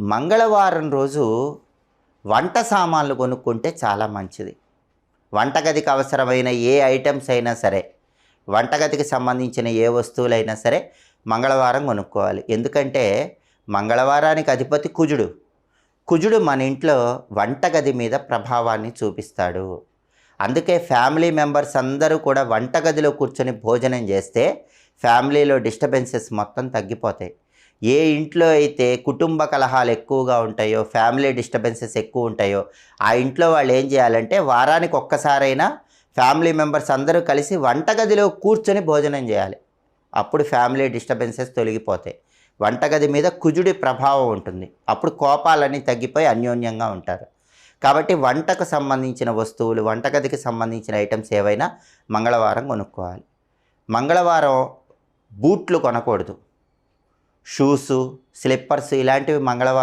మంగళవారం రోజు వంట సామాన్లు కొనుక్కుంటే చాలా మంచిది. వంటగదికి అవసరమైన ఏ ఐటమ్స్ అయినా సరే వంటగదికి సంబంధించిన ఏ వస్తువులైనా సరే మంగళవారం కొనుక్కోవాలి. ఎందుకంటే మంగళవారానికి అధిపతి కుజుడు. కుజుడు మన ఇంట్లో వంటగది మీద ప్రభావాన్ని చూపిస్తాడు. అందుకే ఫ్యామిలీ మెంబర్స్ అందరూ కూడా వంటగదిలో కూర్చొని భోజనం చేస్తే ఫ్యామిలీలో డిస్టర్బెన్సెస్ మొత్తం తగ్గిపోతాయి. ఏ ఇంట్లో అయితే కుటుంబ కలహాలు ఎక్కువగా ఉంటాయో ఫ్యామిలీ డిస్టర్బెన్సెస్ ఎక్కువ ఉంటాయో ఆ ఇంట్లో వాళ్ళు ఏం చేయాలంటే వారానికి ఒక్కసారైనా ఫ్యామిలీ మెంబర్స్ అందరూ కలిసి వంటగదిలో కూర్చొని భోజనం చేయాలి. అప్పుడు ఫ్యామిలీ డిస్టర్బెన్సెస్ తొలగిపోతాయి. వంటగది మీద కుజుడి ప్రభావం ఉంటుంది. అప్పుడు కోపాలన్నీ తగ్గిపోయి అన్యోన్యంగా ఉంటారు. కాబట్టి వంటకు సంబంధించిన వస్తువులు వంటగదికి సంబంధించిన ఐటమ్స్ ఏవైనా మంగళవారం కొనుక్కోవాలి. మంగళవారం బూట్లు కొనకూడదు. షూసు స్లిప్పర్స్ ఇలాంటివి మంగళవారం